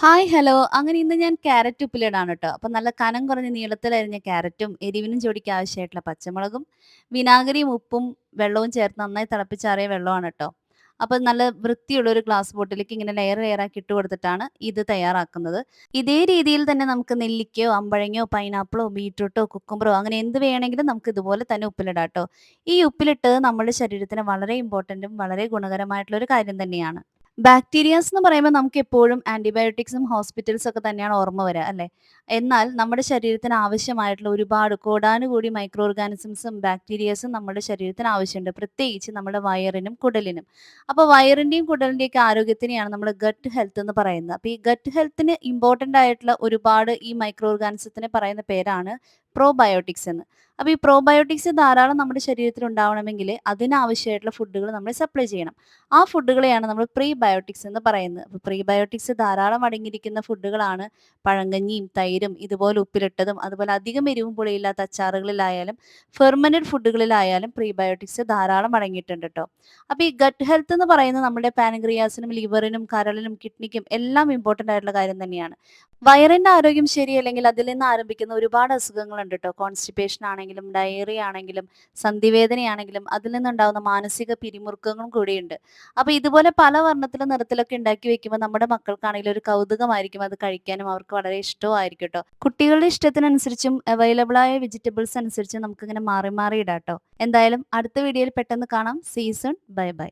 Hi hello അങ്ങനെ ഇന്ന് ഞാൻ ക്യാരറ്റ് ഉപ്പിലിടാണ് കേട്ടോ അപ്പം നല്ല കനം കുറഞ്ഞ നീളത്തിലരിഞ്ഞ ക്യാരറ്റും എരിവിനും ജോടിക്ക് ആവശ്യമായിട്ടുള്ള പച്ചമുളകും വിനാഗിരിയും ഉപ്പും വെള്ളവും ചേർത്ത് നന്നായി തിളപ്പിച്ചാറിയ വെള്ളമാണ് കേട്ടോ അപ്പം നല്ല വൃത്തിയുള്ള ഒരു ഗ്ലാസ് ബോട്ടിലേക്ക് ഇങ്ങനെ ലെയർ ആക്കി ഇട്ട് കൊടുത്തിട്ടാണ് ഇത് തയ്യാറാക്കുന്നത്. ഇതേ രീതിയിൽ തന്നെ നമുക്ക് നെല്ലിക്കയോ അമ്പഴങ്ങയോ പൈനാപ്പിളോ ബീട്രൂട്ടോ കുക്കുംബറോ അങ്ങനെ എന്ത് വേണമെങ്കിലും നമുക്ക് ഇതുപോലെ തന്നെ ഉപ്പിലിടാം കേട്ടോ ഈ ഉപ്പിലിട്ട് നമ്മുടെ ശരീരത്തിന് വളരെ ഇമ്പോർട്ടന്റും വളരെ ഗുണകരമായിട്ടുള്ള ഒരു കാര്യം തന്നെയാണ്. ബാക്ടീരിയാസ് എന്ന് പറയുമ്പോൾ നമുക്ക് എപ്പോഴും ആന്റിബയോട്ടിക്സും ഹോസ്പിറ്റൽസ് ഒക്കെ തന്നെയാണ് ഓർമ്മ വരിക അല്ലേ? എന്നാൽ നമ്മുടെ ശരീരത്തിന് ആവശ്യമായിട്ടുള്ള ഒരുപാട് കോടാനുകൂടി മൈക്രോ ഓർഗാനിസംസും ബാക്ടീരിയാസും നമ്മുടെ ശരീരത്തിന് ആവശ്യമുണ്ട്. പ്രത്യേകിച്ച് നമ്മുടെ വയറിനും കുടലിനും. അപ്പോൾ വയറിന്റെയും കുടലിന്റെയും ഒക്കെ ആരോഗ്യത്തിനെയാണ് നമ്മൾ ഗട്ട് ഹെൽത്ത് എന്ന് പറയുന്നത്. അപ്പോൾ ഈ ഗട്ട് ഹെൽത്തിന് ഇമ്പോർട്ടന്റ് ആയിട്ടുള്ള ഒരുപാട് ഈ മൈക്രോ ഓർഗാനിസത്തിനെ പറയുന്ന പേരാണ് പ്രോബയോട്ടിക്സ് എന്ന്. അപ്പോൾ ഈ പ്രോബയോട്ടിക്സ് ധാരാളം നമ്മുടെ ശരീരത്തിൽ ഉണ്ടാവണമെങ്കിൽ അതിനാവശ്യമായിട്ടുള്ള ഫുഡുകൾ നമ്മൾ സപ്ലൈ ചെയ്യണം. ആ ഫുഡുകളെയാണ് നമ്മൾ പ്രീബയോട്ടിക്സ് എന്ന് പറയുന്നത്. അപ്പോൾ പ്രീബയോട്ടിക്സ് ധാരാളം അടങ്ങിയിരിക്കുന്ന ഫുഡുകളാണ് പഴങ്കഞ്ഞിയും തൈരും ഇതുപോലെ ഉപ്പിലിട്ടതും അതുപോലെ അധികം എരിവും പുളിയില്ലാത്ത അച്ചാറുകളിലായാലും ഫെർമനഡ് ഫുഡുകളിലായാലും പ്രീബയോട്ടിക്സ് ധാരാളം അടങ്ങിയിട്ടുണ്ട് കേട്ടോ അപ്പോൾ ഈ ഗട്ട് ഹെൽത്ത് എന്ന് പറയുന്നത് നമ്മുടെ പാനഗ്രിയാസിനും ലിവറിനും കരളിനും കിഡ്നിക്കും എല്ലാം ഇമ്പോർട്ടന്റ് ആയിട്ടുള്ള കാര്യം തന്നെയാണ്. വയറിന്റെ ആരോഗ്യം ശരിയല്ലെങ്കിൽ അതിൽ നിന്ന് ആരംഭിക്കുന്ന ഒരുപാട് അസുഖങ്ങളുണ്ട് കേട്ടോ കോൺസ്റ്റിപ്പേഷൻ ആണെങ്കിലും ഡയറി ആണെങ്കിലും സന്ധിവേദനയാണെങ്കിലും അതിൽ നിന്നുണ്ടാകുന്ന മാനസിക പിരിമുറുക്കങ്ങളും കൂടിയുണ്ട്. അപ്പൊ ഇതുപോലെ പല വർണത്തിലും നിറത്തിലൊക്കെ ഉണ്ടാക്കി വെക്കുമ്പോൾ നമ്മുടെ മക്കൾക്കാണെങ്കിലും ഒരു കൗതുകമായിരിക്കും അത് കഴിക്കാനും അവർക്ക് വളരെ ഇഷ്ടമായിരിക്കും കേട്ടോ കുട്ടികളുടെ ഇഷ്ടത്തിനനുസരിച്ചും അവൈലബിൾ ആയ വെജിറ്റബിൾസ് അനുസരിച്ചും നമുക്ക് ഇങ്ങനെ മാറി മാറി ഇടാം കേട്ടോ എന്തായാലും അടുത്ത വീഡിയോയിൽ പെട്ടെന്ന് കാണാം. Season bye bye